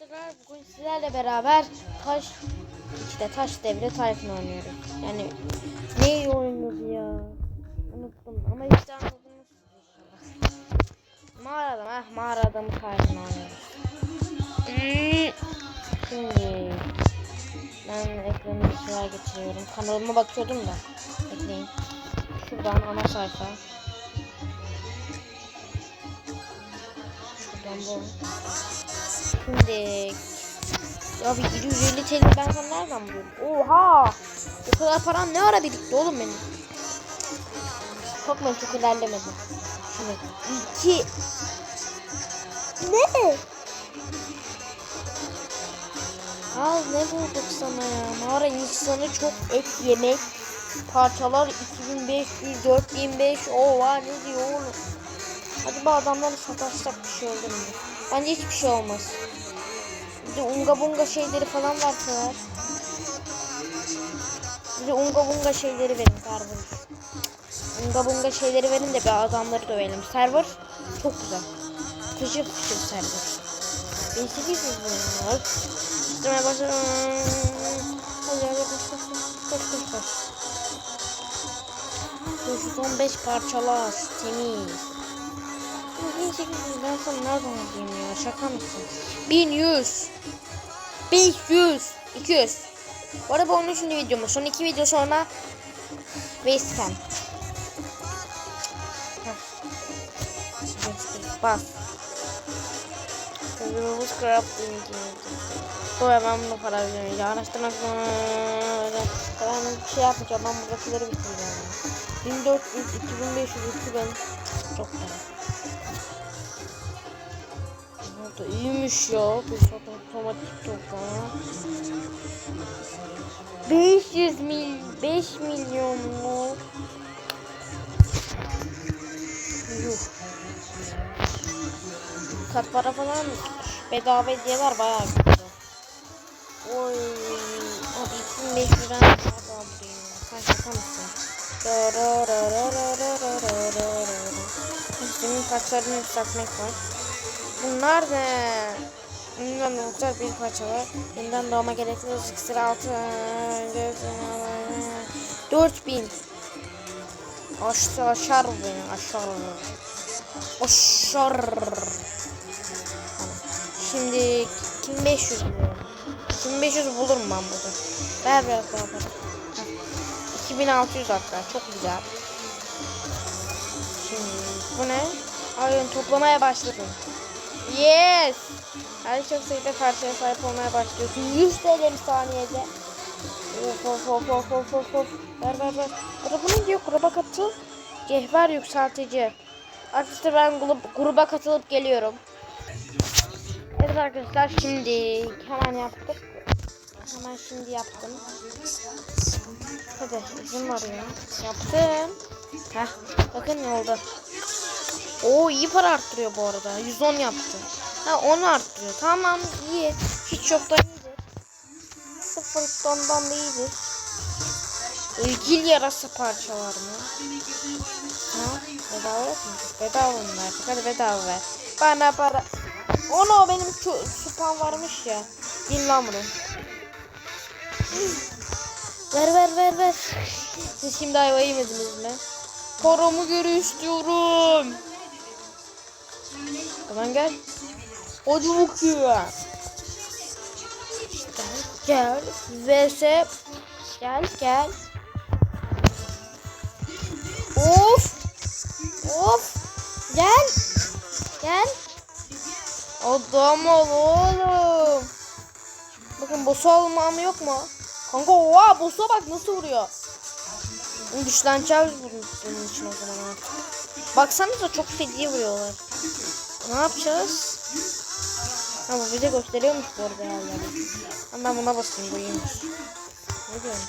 arkadaşlar bugün sizlerle beraber taş işte taş devri Tayfun oynuyoruz. Yani ne iyi oynuyoruz ya. Unuttum ama işte anladınız. Mağara adamı, ah mağara adamı Tayfun oynuyoruz. Şimdi ben ekranı bir sıra geçiriyorum. Kanalıma bakıyordum da. Bekleyin. Şuradan ana sayfa. Şuradan bu. Şimdi ya bir 750 TL ben sana nereden buluyorum? Oha! O kadar param ne ara birikti oğlum benim? Korkmayın çok ilerlemedim. Şimdi iki Ne? Al ne bulduk sana ya? Mağara insanı çok et yemek. Parçalar 2500, 4005. Oha ne diyor oğlum? Bu adamları sataşsak bir şey olur mu? Bence hiçbir şey olmaz. Bir de unga bunga şeyleri falan verseler. Bir de unga bunga şeyleri verin server. Unga bunga şeyleri verin de bir adamları dövelim. Server çok güzel. Fışır fışır server. 1800 lira. İstemeye başladım. Hadi hadi koş koş koş koş koş koş. 515 parçalar temiz. 1800 ben sana nereden alayım ya şaka mısın? 1100 500 200 Bu arada bu onun şimdi videomuz. Son iki video sonra Basecamp. Bas. Kızımız crafting. Bu hemen bunu para vereceğim. Araştırmak sonra ben şey yapmayacağım. Ben buradakileri bitireceğim. 1400, 2500, 2000 çok para. Bu da iyiymiş ya. Bir saat otomatik toplama. 500 mil 5 milyon mu? Yuh. Kat para falan bedava hediyeler bayağı güzel. Oy. Abi 2500'den daha da alayım. Sen şaka mısın? Senin kaçlarını yükseltmek. Bunlar ne? Bundan olacak bir parça var. Yeniden doğma gerekli iksir altı. 4000. Aşağı aşar beni aşar. Aşar. Şimdi 2500 diyorum. 2500 bulurum ben burada. Ver biraz daha para. Heh. 2600 hatta çok güzel. Şimdi bu ne? Ayın toplamaya başladım. Yes. Her çok sayıda parçaya sahip olmaya başlıyorsun. 100 TL saniyede. Of of of of of of of. Ver ver ver. Ne diyor? Gruba katıl. Cevher yükseltici. Arkadaşlar ben grup, gruba katılıp geliyorum. Evet arkadaşlar şimdi hemen yaptık. Hemen şimdi yaptım. Hadi izin var ya. Yaptım. Heh bakın ne oldu. Oo iyi para arttırıyor bu arada. 110 yaptı. Ha 10 arttırıyor. Tamam iyi. Hiç yoktan iyidir. Sıfır tondan da iyidir. İlgili yarasa parçalar mı? Ha? Bedava yok mu? Bedava mı verdik? Hadi bedava ver. Bana para. Ono benim şu supan varmış ya. Bin lan bunu. ver ver ver ver. Siz şimdi ayvayı yemediniz mi? Paramı geri istiyorum. Tamam gel. Hadi bakayım. İşte gel. VS. Gel gel. Of. Of. Gel. Gel. Adam ol oğlum. Bakın boss'u almam yok mu? Kanka oha boss'a bak nasıl vuruyor. Güçleneceğiz bunun, için o zaman artık. Baksanıza çok feci vuruyorlar. Ne yapacağız? Ha bu bize gösteriyormuş bu arada yerleri. Ama ben buna basayım bu iyiymiş. Ne diyorsun?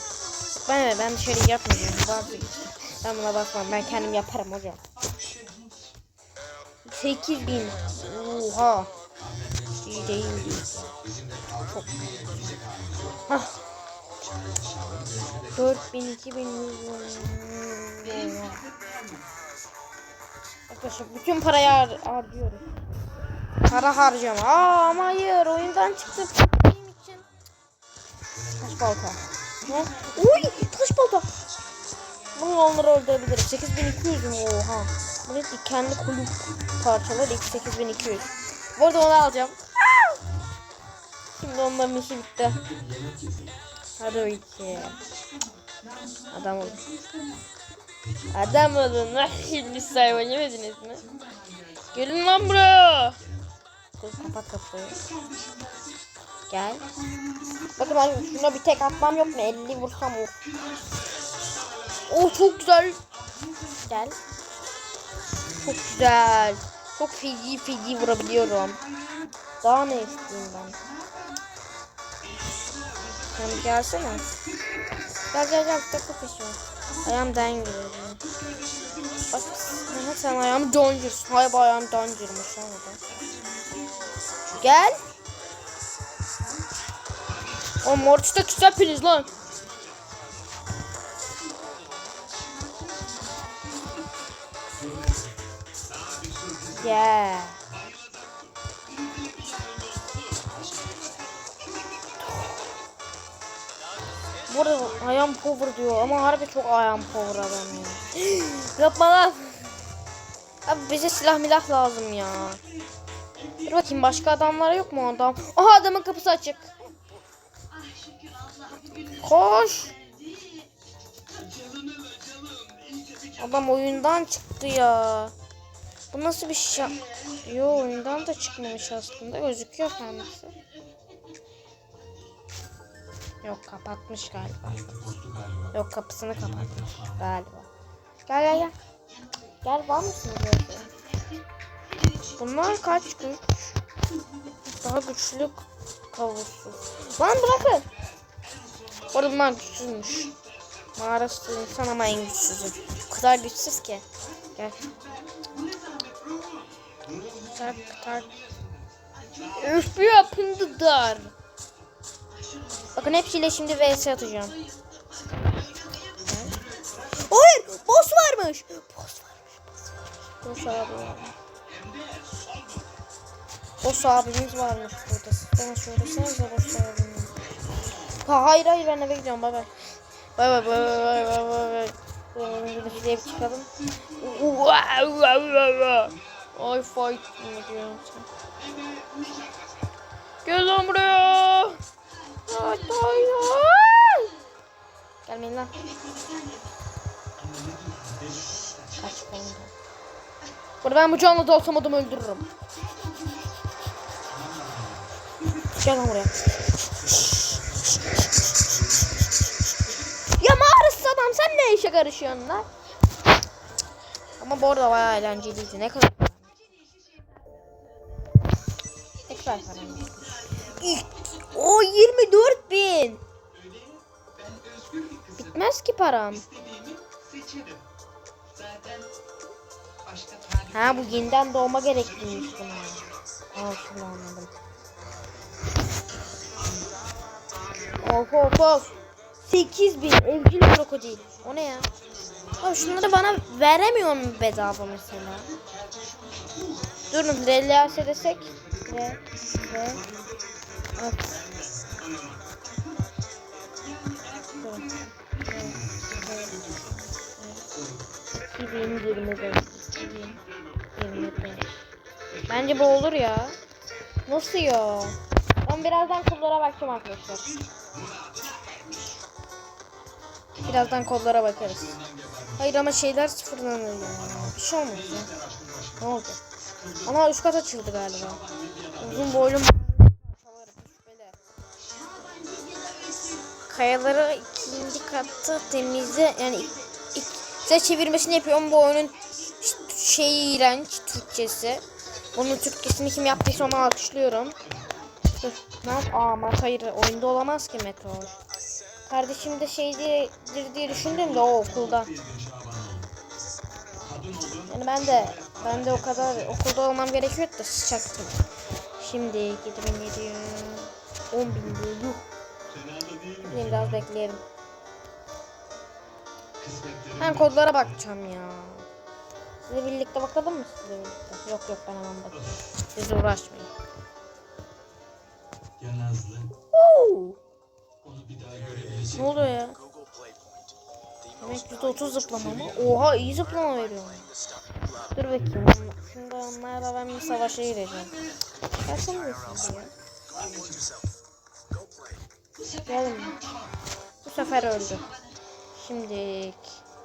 Ben ben dışarı yapmayacağım. Vazgeçtim. Ben buna basmam. Ben kendim yaparım hocam. 8000. Oha. İyi değil. Çok. Hah. 4000 2000 Arkadaşlar bütün parayı har harcıyoruz. Para harcama. Aa ama hayır oyundan çıktı. Benim için. Taş balta. Ne? Uy taş balta. Bunu onları öldürebilirim. 8200 mü? Oha. Bu ne? Kendi kulüp parçaları 8200. Bu arada onu alacağım. Şimdi onların işi bitti. Hadi o iki. Adam olun. Adam olun. Şimdi sayfa yemediniz mi? Gelin lan buraya. Dur kapat kapıyı. Gel. Bakın ben şuna bir tek atmam yok mu? 50 vursam of. Oh çok güzel. Gel. Çok güzel. Çok feci feci vurabiliyorum. Daha ne isteyeyim ben? Sen gelsene. Gel gel gel takı peşime. Ayağım dengeliyor. Bak sen ayağım döndürsün. Hayır ayağım da. Gel. O mortis de güzel lan. Yeah. Bu arada ayağım power diyor ama harbi çok ayağım power adam ya. Yapma lan. Abi bize silah milah lazım ya. Dur bakayım başka adamlara yok mu adam? Aha adamın kapısı açık. Koş. Adam oyundan çıktı ya. Bu nasıl bir şey? Yo oyundan da çıkmamış aslında. Gözüküyor kendisi. Yok kapatmış galiba. Yok kapısını kapatmış galiba. Gel gel gel. Gel var mısın burada? Bunlar kaç güç? Daha güçlü kavursuz. Lan bırakın. Bu arada bunlar güçsüzmüş. Mağarası insan ama en güçsüzü. O kadar güçsüz ki. Gel. Tak tak. Üf bir yapındı dar. Bakın hepsiyle şimdi vs atacağım. Hayır, boss varmış. Boss varmış, boss varmış. Boss abi. Boss abimiz varmış burada. Bana söylesenize boss abimiz. Ha, hayır hayır ben eve gidiyorum bay bay. Bay bay bay bay bay bay bay. Şuraya bir çıkalım. Ay fight mı diyorum sen. Gel lan buraya. Ay ay ay. Gelmeyin lan. Kaç konuda. Burada ben bu canlı da olsam adamı öldürürüm. Gel lan buraya. Ya mağarası adam sen ne işe karışıyorsun lan? Ama bu arada bayağı eğlenceliydi. Ne kadar Ne kadar param O 24 bin. Bitmez ki param. Ha bu yeniden doğma gerekliymiş buna. Aa şimdi anladım. Of of of. 8 bin evcil krokodil. O ne ya? Abi şunları bana veremiyor mu bedava mesela? Durun RLAS desek. Ve ve at. Ve, ve. 2025. 2025. Bence bu olur ya. Nasıl ya? Ben birazdan kodlara bakacağım arkadaşlar. Birazdan kodlara bakarız. Hayır ama şeyler sıfırlanıyor ya. Bir şey olmaz ya. Ne oldu? Ama üst kat açıldı galiba. Uzun boylu. Kayaları ikinci katta temizle yani size çevirmesini yapıyorum bu oyunun şeyi iğrenç Türkçesi. Bunun Türkçesini kim yaptıysa onu alkışlıyorum. Dur, ne yap? Aa Mat hayır oyunda olamaz ki Meteor. Kardeşim de şeydir diye düşündüm de o okulda. Yani ben de ben de o kadar okulda olmam gerekiyor da sıçaktım. Şimdi 7700 10 bin diyor. Biraz bekleyelim. Ben kodlara bakacağım ya. Sizle birlikte bakalım mı sizle birlikte? Yok yok ben hemen bakayım. Siz uğraşmayın. Ya Nazlı? Oo! Onu bir daha görebilecek Ne oluyor ya? Demek most %30 zıplama mı? Oha iyi zıplama veriyor. Dur bakayım. Şimdi onlarla ben bir savaşa gireceğim. Ya? Go play. Gelin. Bu sefer öldü. Şimdilik.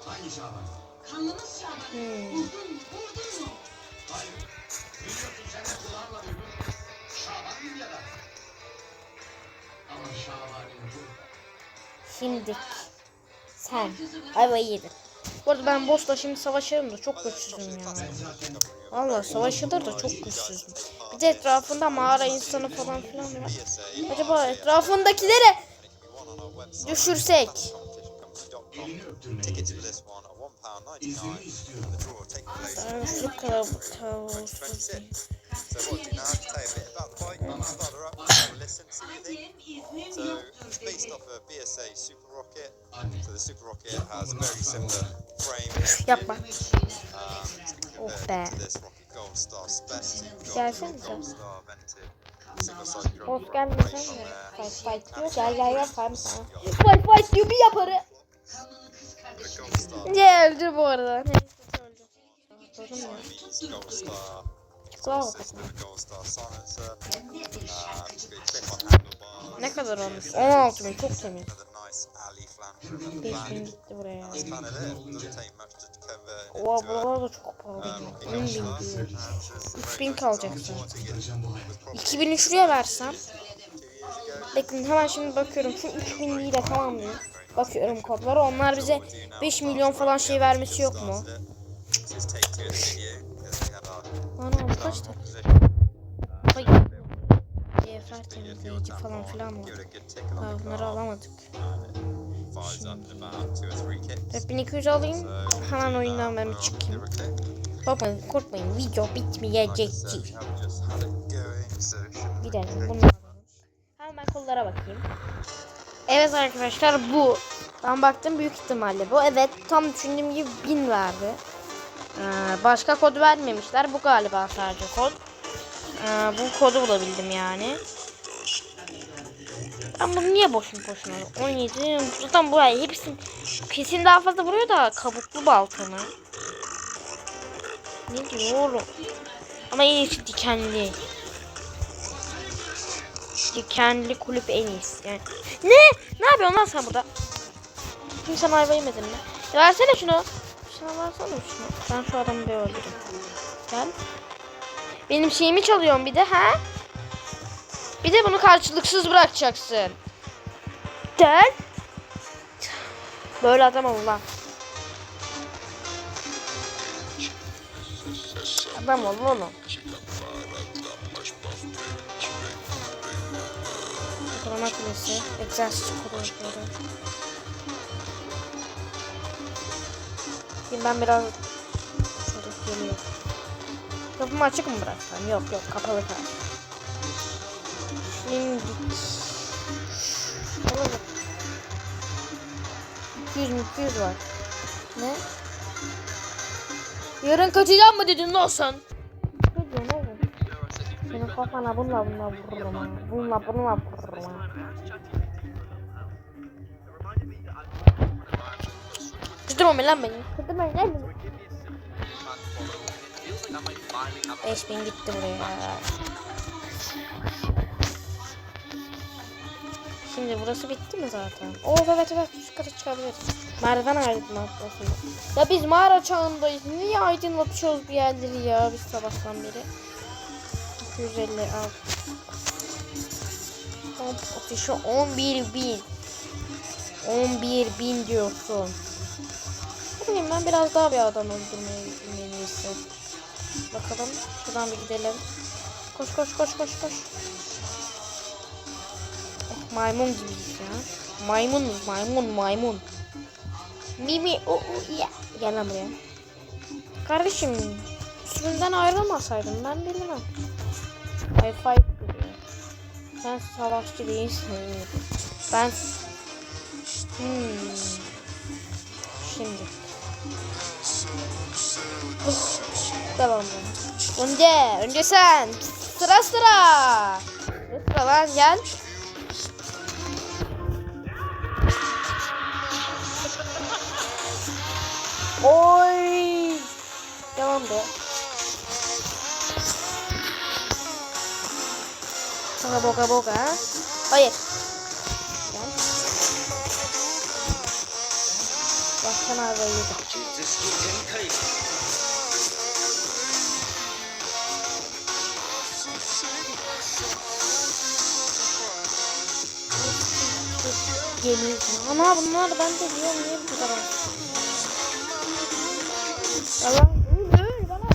Hangi Şaban? Kanlımız Şaban. Hmm. Vurdun, vurdun mu? Biliyorsun sen de kulağınla duydun. Şaban Libya'da. Ama Şaban'ın bu. Şimdilik. Sen. Ayvayı yedin. Bu arada ben boss'la şimdi savaşırım da çok güçsüzüm ya. Valla savaşılır da çok güçsüzüm. Bir de etrafında mağara insanı falan filan var. Acaba etrafındakileri düşürsek. Elini öptürmeye Tickets for gidecek. this one are £1.99. İznini istiyorum. The draw will take place Ben şu kadar kavursuz 26. So what do you now tell you a bit about the bike? Start her up, have a listen, see what you think. Benim iznim So yoktur it's based dedi. off a BSA Super Rocket. Anne. So the Super Rocket has a very similar frame. Yapma. Um, Oh be. Gelsene frame gelmesen there. Fight fight diyor. Gel gel gel. Fight fight diyor bir yaparı. Ne öldü bu arada. Ne kadar olmuş? 16 bin çok temiz. Another nice alley flange. 5 bin gitti buraya. Oha buralar da çok pahalı. um, rocket 10 bin diyor. Um, so it's a 3000 very nice kalacak example of what it Kurtaracağım bu hayatı. was probably 2000'i şuraya versem. Bekleyin hemen şimdi bakıyorum. Şu 3000 lira tamam diyor. Bakıyorum kodlara. Onlar bize 5 milyon falan şey vermesi yok mu? Ana kaç tane? Hayır. Temizleyici falan filan var. Daha bunları alamadık. Kicks. 4200 alayım. Hemen oyundan ben çıkayım. Bakmayın korkmayın video bitmeyecek. shouldn't Gidelim bunu alalım. Hemen kollara bakayım. Evet arkadaşlar bu. Ben baktım büyük ihtimalle bu. Evet tam düşündüğüm gibi 1000 verdi. Ee, başka kod vermemişler. Bu galiba sadece kod. Ee, bu kodu bulabildim yani. Ben bunu niye boşun boşuna 17 zaten bu ay hepsini kesin daha fazla vuruyor da kabuklu balta mı? Ne diyor? Ama en iyisi dikenli. Dikenli kulüp en iyisi. Yani. Ne? Ne yapıyorsun lan sen burada? Kimse ayva yemedin mi? Ya versene şunu. Şuna versene şunu. Ben şu adamı bir öldüreyim. Gel. Benim şeyimi çalıyorsun bir de ha? Bir de bunu karşılıksız bırakacaksın. Gel. Böyle adam ol lan. Adam ol oğlum. Korona kulesi, egzersiz koridorları. Şimdi ben biraz şöyle geliyorum. Kapımı açık mı bıraksam? Yok yok kapalı kal. Şimdi Şöyle bak. 200 200 var. Ne? Yarın kaçacağım mı dedin lan sen? Ne diyorsun oğlum? Senin kafana bununla bununla vururum. Bununla bununla vururum ha. Kızdırma lan beni. Kızdırma lan beni. 5000 gitti buraya. Şimdi burası bitti mi zaten? Oh evet evet üst kata çıkabiliriz. Merdiven aydınlatmasında. Ya biz mağara çağındayız. Niye aydınlatıyoruz bir yerleri ya biz sabahtan beri? 250 al. Komp ateşi 11 bin. 11 bin diyorsun. Bileyim ben biraz daha bir adam öldürmeye iyisi. Bakalım şuradan bir gidelim. Koş koş koş koş koş. Oh, maymun gibiyiz ya. Maymunuz maymun maymun. Mimi o o ya. Gel lan buraya. Kardeşim üstümden ayrılmasaydım ben bilmem. High five diyor. Sen savaşçı değilsin. Ben hmm. Şimdi. Tamam. Önce, önce sen. Sıra sıra. Sıra lan gel. Oy. Devam be. Boka boka boka. Hayır. Gel. Başkan abi yedi. Geliyor. Ana bunlar ben de diyorum niye bu kadar az? Allah dur dur bana.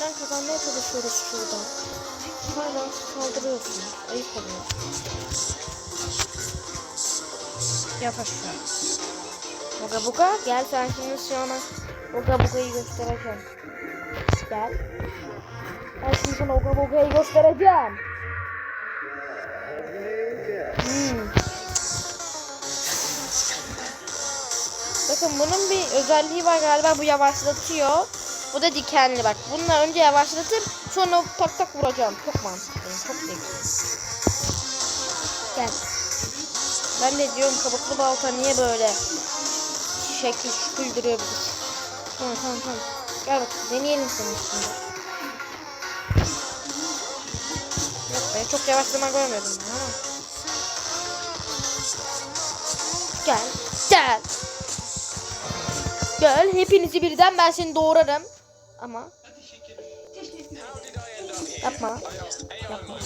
Ben kazanmaya çalışıyoruz şurada. Hala saldırıyorsun. Ayıp oluyor. Yavaş yavaş. Boga boga gel sen şimdi sana Boga boga'yı göstereceğim. Gel. Ben şimdi sana Boga boga'yı göstereceğim. Bakın bunun bir özelliği var galiba bu yavaşlatıyor. Bu da dikenli bak. Bununla önce yavaşlatıp sonra tak tak vuracağım. Çok mantıklı. Çok zevkli. Gel. Ben de diyorum kabuklu balta niye böyle şekil şükür duruyor bu. Tamam tamam tamam. Gel bak deneyelim senin üstünde. Yok be çok yavaşlama ben ama. Gel. Gel. Gel hepinizi birden ben seni doğrarım. Ama. Yapma. Yapma.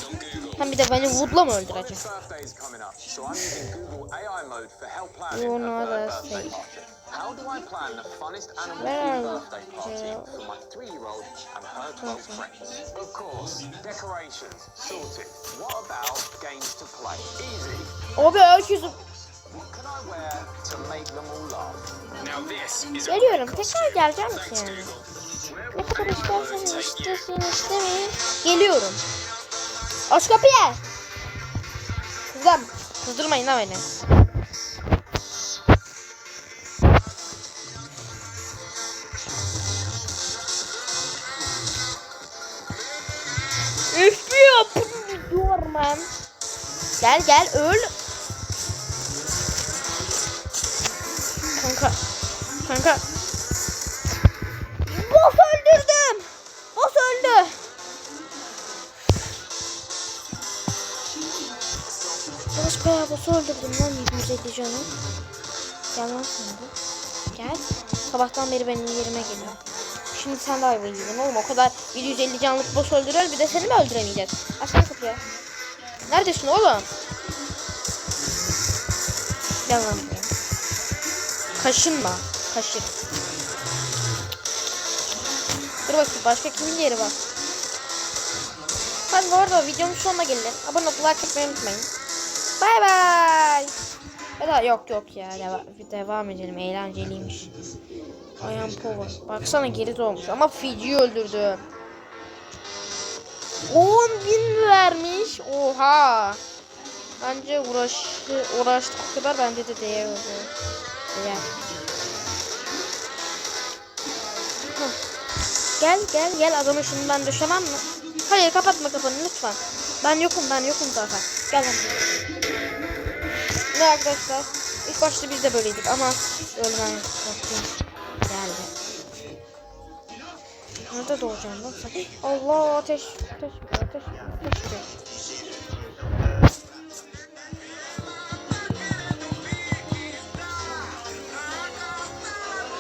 Sen bir de beni Wood'la mı öldüreceksin? birthday is coming up, so I'm using Google AI mode for help planning You a know bird that's birthday safe. party. How do I plan the funnest animal birthday party for my three-year-old and her 12 friends? Of course, decorations, sorted. What about games to play? Easy. Abi herkes What can I wear to make them all laugh? Geliyorum. Tekrar geleceğim ki yani. Ne kadar istersen istesin istemeyin. Geliyorum. Aç kapıyı. Kızım. Kızdırmayın lan beni. Üflüyor. Durman. Gel gel öl. Kanka. Boss öldürdüm. Boss öldü. Boss bayağı boss öldürdüm lan 750 canı. Gel lan sen de. Gel. Sabahtan beri benim yerime geliyor. Şimdi sen de ayvayı yedin oğlum. O kadar 750 canlık boss öldürüyor. Bir de seni mi öldüremeyeceğiz? Aç lan kapıyı. Neredesin oğlum? Gel lan buraya. Kaşınma. Kaşır. Dur bakayım başka kimin yeri var? Hadi bu arada videonun sonuna gelin. Abone olup like atmayı unutmayın. Bay bay. Ya da yok yok ya deva devam edelim eğlenceliymiş. Ayağım pova. Baksana geri doğmuş ama Fiji'yi öldürdü. 10 bin vermiş. Oha. Bence uğraşı, uğraştık kadar bence de değer oldu. Değer. Gel gel gel adamı ben düşemem mi? Hayır kapatma kafanı lütfen. Ben yokum ben yokum zaten. Gel. Ne arkadaşlar? İlk başta biz de böyleydik ama ölmen korktum. Geldi. Nerede doğacağım lan sen? Allah ateş ateş ateş ateş. ateş.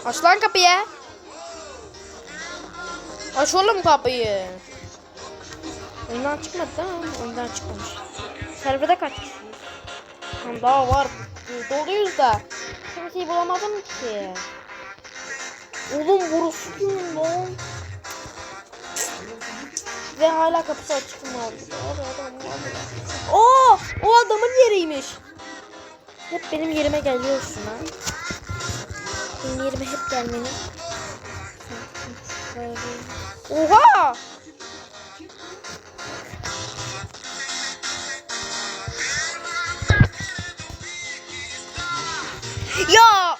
Aç lan kapıyı. Aç oğlum kapıyı. Oyundan çıkmadı mi? Oyundan çıkmamış. Serverde kaç kişiyiz? Tamam daha var. Doluyuz da. Kimseyi bulamadım ki. Oğlum burası kim lan? Ve hala kapısı açık mı abi. Oo, o adamın yeriymiş. Hep benim yerime geliyorsun ha. Benim yerime hep gelmeni. Oha! Ya!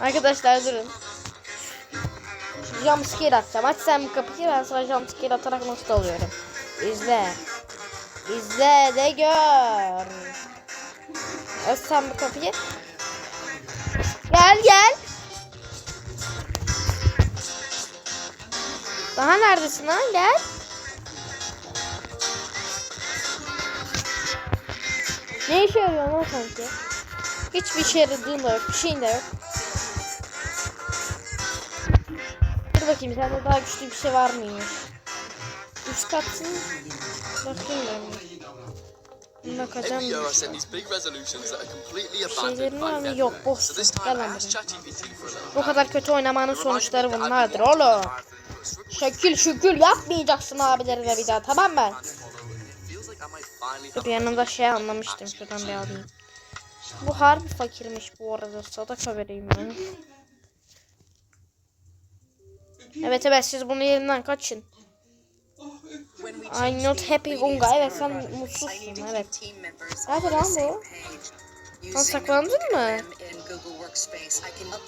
Arkadaşlar durun. Jumpscare atacağım. Aç sen bu kapıyı ben sana jumpscare atarak nasıl oluyorum. İzle. İzle de gör. Aç sen bu kapıyı. Gel gel. Daha neredesin lan gel. Ne işe yarıyor lan sanki? Hiçbir işe yaradığın da yok. Bir şeyin de yok. Dur bakayım sende daha güçlü bir şey var mıymış? Üst katsın. Bakayım ben. Bir. Bakacağım. Every year I bir. set these big resolutions that are completely Şeylerin abandoned var by mı? Netflix. Yok boş. So this time Gel I lan asked buraya. ChatGPT for a little Bu kadar kötü oynamanın sonuçları bunlardır oğlum. Şekil şükül yapmayacaksın abilerine bir daha tamam mı? Dur yanımda şey anlamıştım şuradan bir alayım. Bu harbi fakirmiş bu arada sadaka vereyim ben. Evet evet siz bunun yerinden kaçın. I'm not happy Gunga. Evet sen mutsuzsun evet. Nerede lan bu? Lan saklandın mı?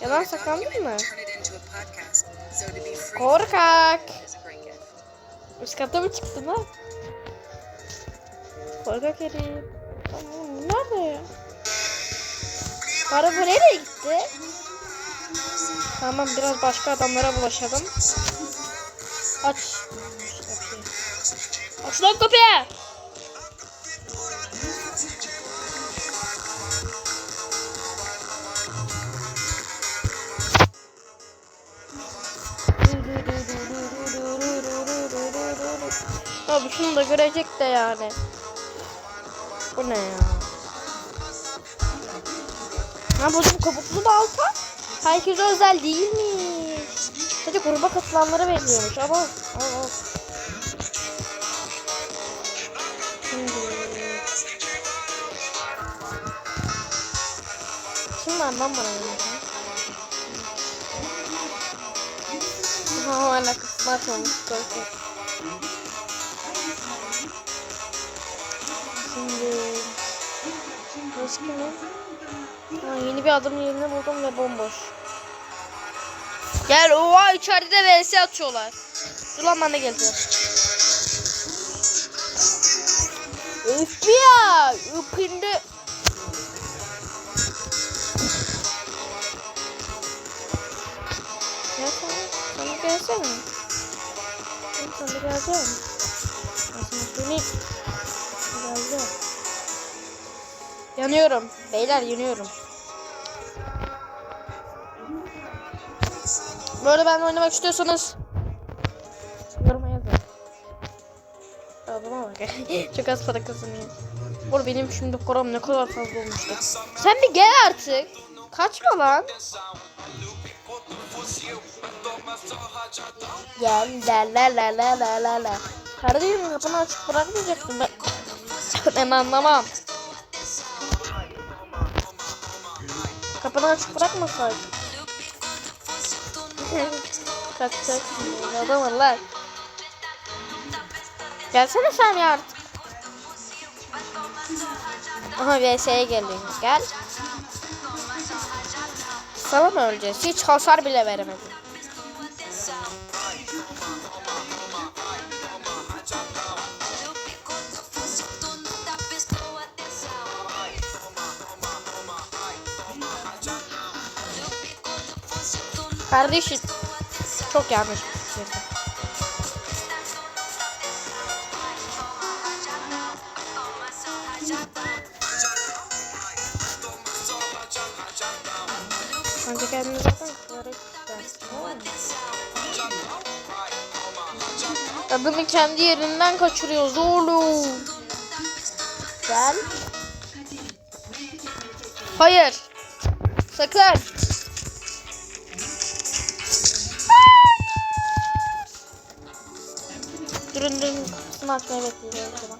Yalan saklandın mı? Korkak. Üst kata mı çıktın lan? Korkak herif. Nerede ya? Para bu nereye gitti? Tamam biraz başka adamlara bulaşalım. Aç. Aç lan. Abi şunu da görecek de yani. Bu ne ya? Ha bu kabuklu balta. Herkese özel değil mi? Sadece gruba katılanlara benziyormuş ama al Var lan bana böyle? Ha hala kısmı atmamış. Korkak. Şimdi. Başka ne? Ha, yeni bir adım yerini buldum ve bomboş. Gel oha içeride vs atıyorlar. Dur lan bana geldi. Öf ya. Gelsene. Sen de gelsene. Aslında beni geldi. Yanıyorum. Beyler yanıyorum. Böyle ben oynamak istiyorsanız yoruma yazın. Adama bak. Çok az para kazanıyor. Bu benim şimdi param ne kadar fazla olmuştu. Sen bir gel artık. Kaçma lan. Gel la la la la la la la. Kardeşim kapını açık bırakmayacaktım ben. ben anlamam. Kapını açık bırakmasaydın. Kaçacak. Adam var lan. Gelsene sen ya artık. Aha VS'ye geliyor. Gel. Sana mı öleceğiz? Hiç hasar bile veremedim. Kardeşim. Çok yanlış bir şey. Bence kendini zaten Adamı kendi yerinden kaçırıyor zorlu. Gel. Hayır. Sakın. Durun kapısını açmayı bekliyorum o zaman.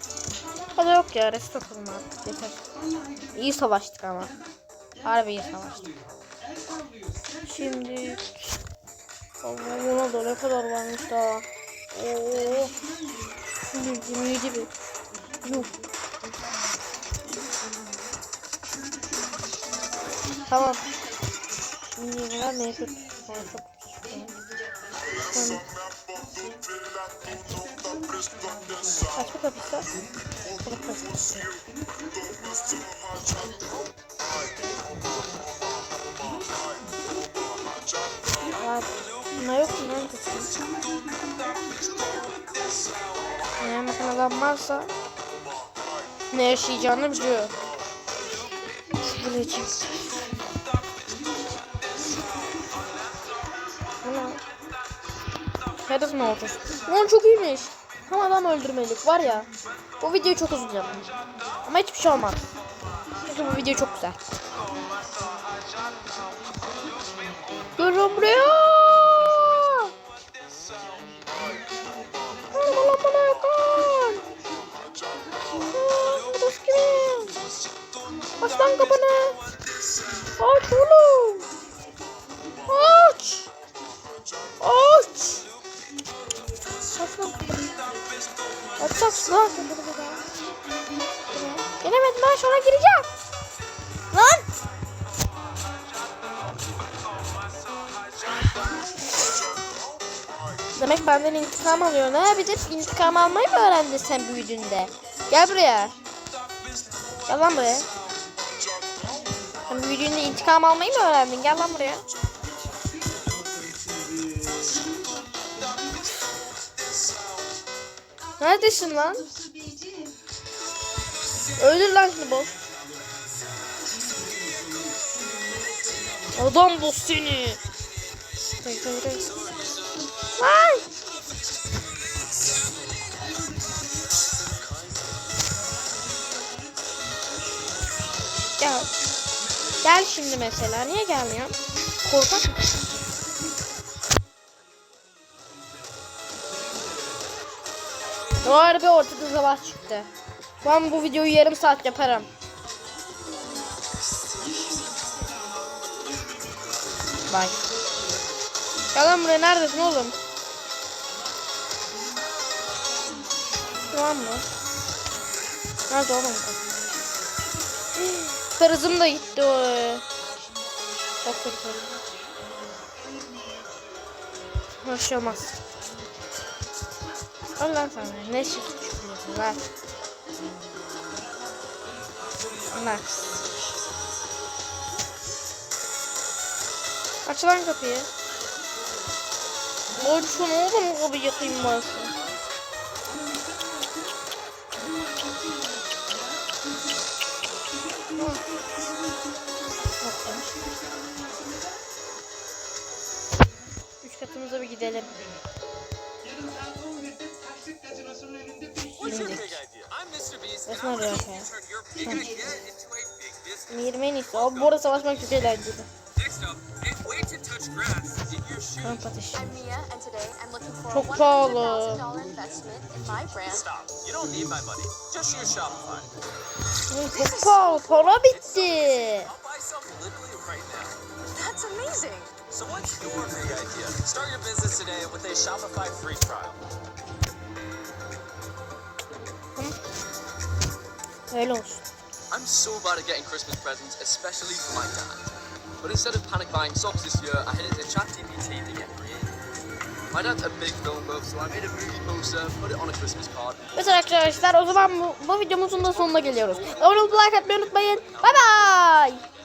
Hadi yok ya rest atalım artık yeter. İyi savaştık ama. Harbi iyi savaştık. Şimdi Allah buna da ne kadar varmış daha. Oo. Şimdi iyi gibi. Yuh. Tamam. Milyonlar mevcut. Yani çok Yani- Aç bu kapısı. Kapı. Var. Buna yok mu lan kızım? Eğer adam varsa ne yaşayacağını biliyor. Buraya çek. Bu? Hedef ne olacak? Lan çok iyiymiş. Tam adam öldürmelik var ya. Bu videoyu çok uzayacağım. Ama hiçbir şey olmaz. Çünkü bu video çok güzel. Görün buraya. İntikam alıyor. Ne yapacağız? İntikam almayı mı öğrendin sen büyüdüğünde? Gel buraya. Gel lan buraya. Sen büyüdüğünde intikam almayı mı öğrendin? Gel lan buraya. Neredesin lan? Öldür lan şunu boss. Adam boss seni. Ay! Gel. Gel şimdi mesela. Niye gelmiyorsun? Korkak mısın? Arada ortada savaş çıktı. Ben bu videoyu yarım saat yaparım. Bye. Gel lan buraya neredesin oğlum? Tamam mı? Nerede oğlum? Kırızım da gitti o. Çok kötü. Bir şey olmaz. Al lan sana. Ne çıkıyorsun lan? Max. Aç lan kapıyı. Aç şunu oğlum kapıyı yakayım varsa. Üç investment in my brand. Stop. You don't need my money. Just use Shopify. Hı, Çok pahalı. Para bitti. That's amazing. So what's your big idea? Start your business today with a Shopify free trial. Öyle olsun. I'm so bad at getting Christmas presents, especially for my dad. But instead of panic buying socks this year, I headed to ChatGPT to get creative. My dad's a big film buff, so I made a movie poster, put it on a Christmas card. Evet arkadaşlar o zaman bu, bu videomuzun da sonuna geliyoruz. Abone olup like atmayı unutmayın. Bay bay.